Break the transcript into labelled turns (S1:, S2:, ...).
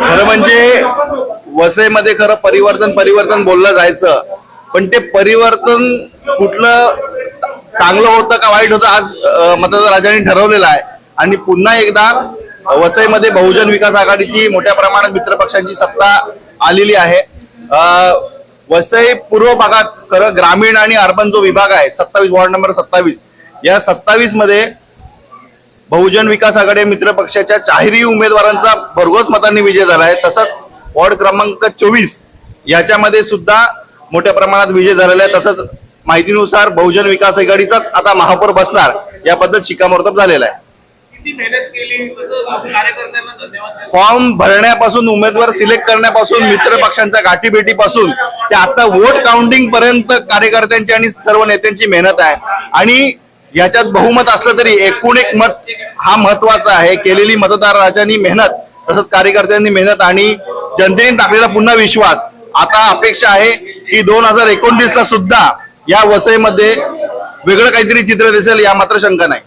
S1: खरं म्हणजे वसईमध्ये खरं परिवर्तन परिवर्तन बोललं जायचं. पण ते परिवर्तन कुठलं चांगलं होतं का वाईट होतं आज अं, मतदार राजांनी ठरवलेलं आहे. आणि पुन्हा एकदा वसईमध्ये बहुजन विकास आघाडीची मोठ्या प्रमाणात मित्रपक्षांची सत्ता आलेली आहे. वसई पूर्व भागात खरं ग्रामीण आणि अर्बन जो विभाग आहे सत्तावीस वॉर्ड नंबर सत्तावीस या सत्तावीसमध्ये बहुजन विकास आघाडी मित्र पक्षाच्या चारही उमेदवारांचा भरघोस मतांनी विजय झाला आहे. तसंच वॉर्ड क्रमांक चोवीस याच्यामध्ये सुद्धा मोठ्या प्रमाणात विजय झालेला आहे. तसंच माहितीनुसार बहुजन विकास आघाडीचाच आता महापौर बसणार या पद्धत शिक्कामोर्तब झालेला आहे? फॉर्म भरण्यापासून उमेदवार सिलेक्ट करण्यापासून मित्र पक्षांच्या गाठीभेटीपासून ते आता वोट काउंटिंग पर्यंत कार्यकर्त्यांची आणि सर्व नेत्यांची मेहनत आहे. आणि याच्यात बहुमत असलं तरी एकूण एक मत हा महत्त्वाचा आहे. केलेली मतदार राजांनी मेहनत तसंच कार्यकर्त्यांनी मेहनत आणि जनतेने टाकलेला पुन्हा विश्वास. आता अपेक्षा आहे की दोन हजार एकोणतीस ला सुद्धा या वसईमध्ये वेगळं काहीतरी चित्र दिसेल या मात्र शंका नाही.